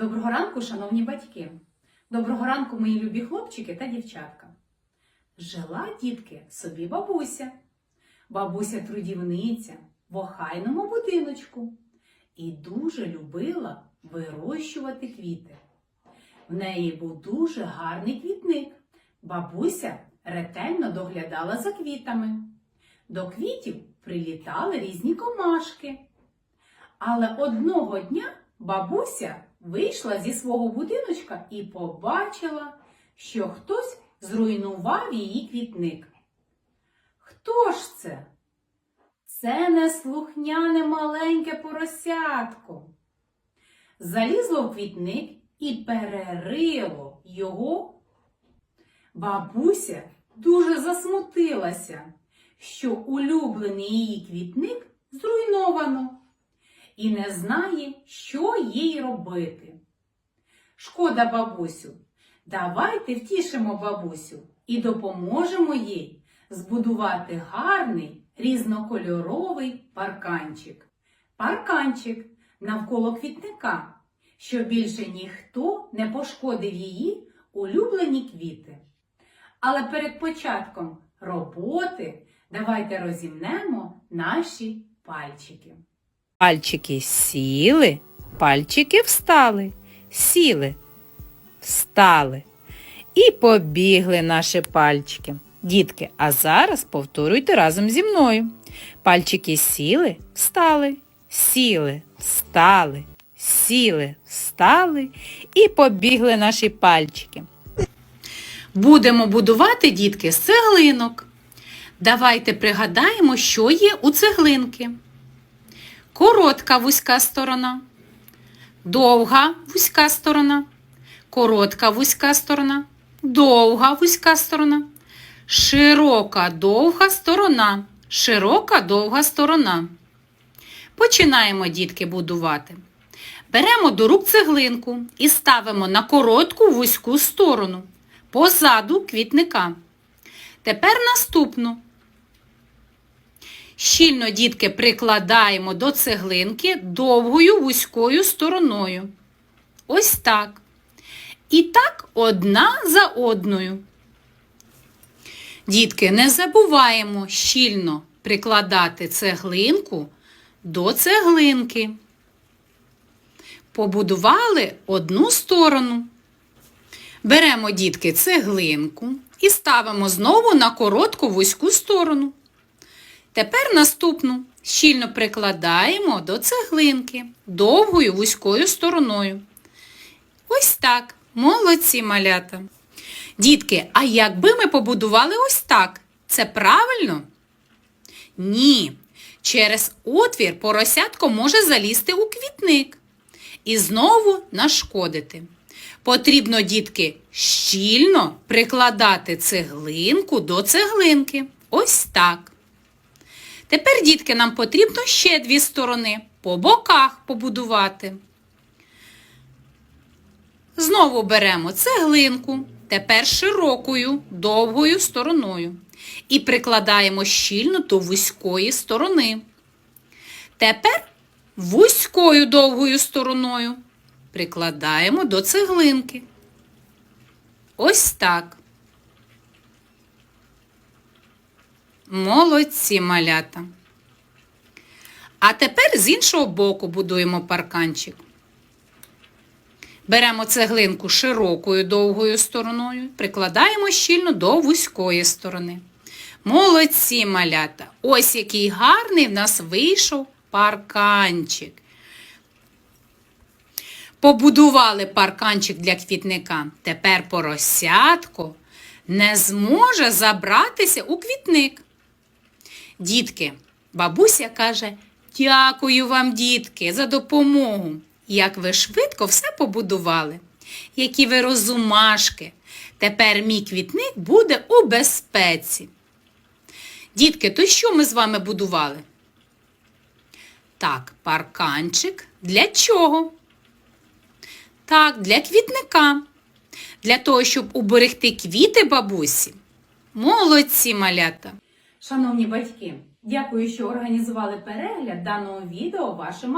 Доброго ранку, шановні батьки! Доброго ранку, мої любі хлопчики та дівчатка. Жила, дітки, собі бабуся. Бабуся трудівниця в охайному будиночку і дуже любила вирощувати квіти. В неї був дуже гарний квітник. Бабуся ретельно доглядала за квітами. До квітів прилітали різні комашки. Але одного дня бабуся вийшла зі свого будиночка і побачила, що хтось зруйнував її квітник. Хто ж це? Це неслухняне маленьке поросятко. Залізло в квітник і перерило його. Бабуся дуже засмутилася, що улюблений її квітник зруйновано і не знає, що їй робити. Шкода, бабусю, давайте втішимо бабусю і допоможемо їй збудувати гарний різнокольоровий парканчик. Парканчик навколо квітника, щоб більше ніхто не пошкодив її улюблені квіти. Але перед початком роботи давайте розімнемо наші пальчики. Пальчики сіли, пальчики встали, сіли, встали. І побігли наші пальчики. Дітки, а зараз повторюйте разом зі мною. Пальчики сіли, встали, сіли, встали, сіли, встали і побігли наші пальчики. Будемо будувати, дітки, з цеглинок. Давайте пригадаємо, що є у цеглинки коротка вузька сторона, довга вузька сторона, коротка вузька сторона, довга вузька сторона, широка довга сторона, широка довга сторона. Починаємо, дітки, будувати. Беремо до рук цеглинку і ставимо на коротку вузьку сторону позаду квітника. Тепер наступну. Щільно, дітки, прикладаємо до цеглинки довгою вузькою стороною. Ось так. І так одна за одною. Дітки, не забуваємо щільно прикладати цеглинку до цеглинки. Побудували одну сторону. Беремо, дітки, цеглинку і ставимо знову на коротку вузьку сторону. Тепер наступну щільно прикладаємо до цеглинки довгою вузькою стороною. Ось так, молодці малята. Дітки, а якби ми побудували ось так, це правильно? Ні. Через отвір поросятко може залізти у квітник і знову нашкодити. Потрібно, дітки, щільно прикладати цеглинку до цеглинки. Ось так. Тепер, дітки, нам потрібно ще дві сторони по боках побудувати. Знову беремо цеглинку, тепер широкою, довгою стороною. І прикладаємо щільно до вузької сторони. Тепер вузькою довгою стороною прикладаємо до цеглинки. Ось так. Молодці малята. А тепер з іншого боку будуємо парканчик. Беремо цеглинку широкою довгою стороною, прикладаємо щільно до вузької сторони. Молодці малята! Ось який гарний в нас вийшов парканчик. Побудували парканчик для квітника. Тепер поросятко не зможе забратися у квітник. Дітки, бабуся каже, дякую вам, дітки, за допомогу. Як ви швидко все побудували, які ви розумашки. Тепер мій квітник буде у безпеці. Дітки, то що ми з вами будували? Так, парканчик для чого? Так, для квітника. Для того, щоб уберегти квіти бабусі. Молодці малята! Шановні батьки, дякую, що організували перегляд даного відео вашим